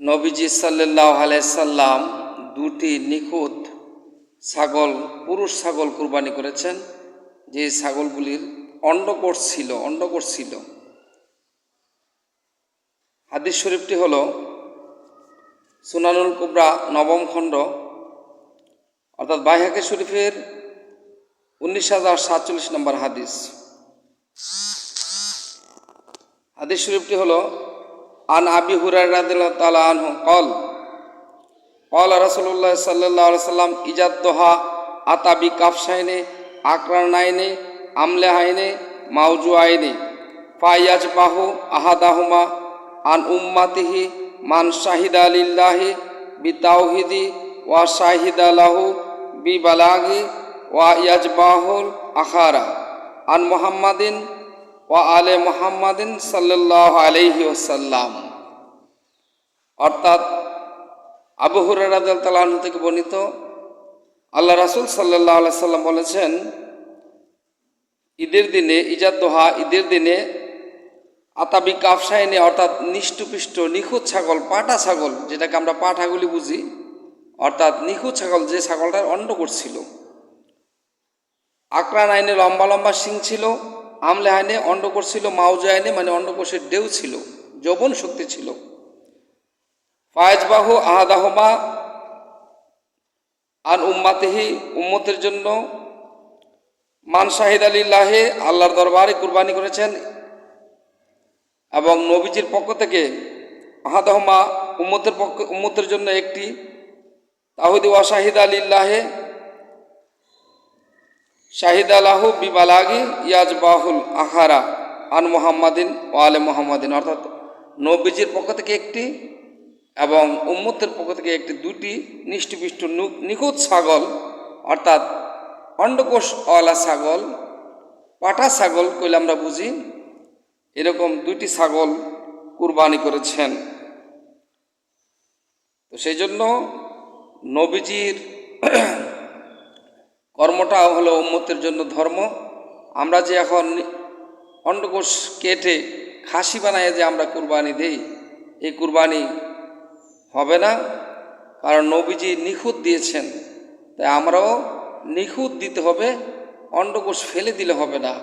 নবীজি সাল্লাহ আলাইসাল্লাম দুটি নিখুঁত ছাগল, পুরুষ ছাগল কুরবানি করেছেন। যে ছাগলগুলির অন্ডকোষ ছিল অন্ডকোষ ছিল। হাদিস শরীফটি হল সুনানুল কুবরা নবম খণ্ড, অর্থাৎ বাইহাকে শরীফের উনিশ হাজার সাতচল্লিশ নম্বর হাদিস। হাদিস শরীফটি হল আন আবি আনহু কল রসুল্লাহ সাল্লাহ সাল্লাম ইজাদ দোহা আতাবি কাফসাইনে আকরানাইনে আমলে হাইনে মাউজু আইনে ফাইয়াজ বাহু আহাদাহুমা আন উম্মাতিহি মান শাহিদা লিল্লাহি বি তাওহিদি ওয়া শাহিদা লাহু বি বালাগি ওয়া ইয়াজবাহুল আখারা আন মুহাম্মাদিন ওয়া আলে মুহাম্মাদিন সাল্লাল্লাহু আলাইহি ওসাল্লাম অর্থাৎ আবু হুরারাদাল থেকে বর্ণিত আল্লাহ রাসুল সাল্লাহ আলাই সাল্লাম বলেছেন, ঈদের দিনে ইজাদ দোহা ঈদের দিনে আতাবি কাফসাইনে অর্থাৎ নিষ্ঠুপিষ্ট, নিখুঁত ছাগল, পাটা ছাগল, যেটাকে আমরা পাঠাগুলি বুঝি, অর্থাৎ নিখুঁত ছাগল যে ছাগলটার অন্ড করছিল আকরান আইনে লম্বা লম্বা শিং ছিল আমলে আইনে অন্ডকোষ ছিল মাউজা আইনে মানে অন্ডকোষের ডেউ ছিল, যৌবন শক্তি ছিল। ফায়জবাহু আহাদাহমা আন উম্মাতেহি, উম্মতের জন্য মান শাহিদ আলিল্লাহে আল্লাহর দরবারে কুরবানি করেছেন এবং নবীজির পক্ষ থেকে আহাদাহমা উম্মতের পক্ষ, উম্মতের জন্য একটি তাহুদি ওয়া শাহিদ আলিল্লাহে শাহিদ আলাহু বিবালাগি ইয়াজবাহুল আহারা আন মোহাম্মদিন ও আলে মোহাম্মদিন। অর্থাৎ নবীজির পক্ষ থেকে একটি এবং উম্মতের পক্ষ থেকে একটি দুটি নিষ্ঠপিষ্ট নিখুঁত ছাগল, অর্থাৎ অন্ডকোষ অলা ছাগল, পাটা ছাগল কইলে আমরা বুঝি এরকম দুইটি ছাগল কুরবানি করেছেন। তো সেই জন্য নবীজির কর্মটা হলো উম্মতের জন্য ধর্ম। আমরা যে এখন অন্ডকোষ কেটে খাসি বানায় যে আমরা কুরবানি দেই, এই কুরবানি হবে না, কারণ নবীজি নিখুঁত দিয়েছেন। তাই আমরাও নিখুঁত দিতে হবে, অন্ডকোষ ফেলে দিলে হবে না।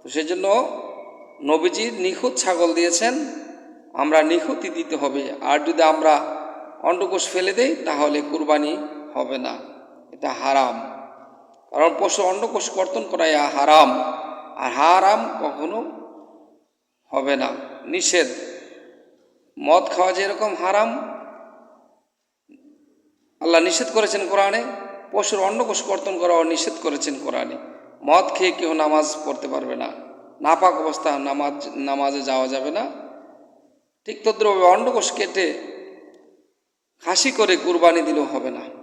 তো সেই জন্য নবীজি নিখুঁত ছাগল দিয়েছেন, আমরা নিখুঁতই দিতে হবে। আর যদি আমরা অন্ডকোষ ফেলে দেই, তাহলে কুরবানি হবে না। এটা হারাম। কারণ পশু অন্ডকোষ কর্তন করাই হারাম, আর হারাম কখনো হবে না। নিষেধ। মদ খাওয়া যেরকম হারাম, আল্লাহ নিষেধ করেছেন কোরআনে, পশুর অন্নকোষ কর্তন করাও নিষেধ করেছেন কোরআনে। মদ খেয়ে কেউ নামাজ পড়তে পারবে না। নাপাক অবস্থা, নামাজ, নামাজে যাওয়া যাবে না। ঠিক তদ্রভাবে অন্নকোষ কেটে খাসি করে কুরবানি দিলেও হবে না।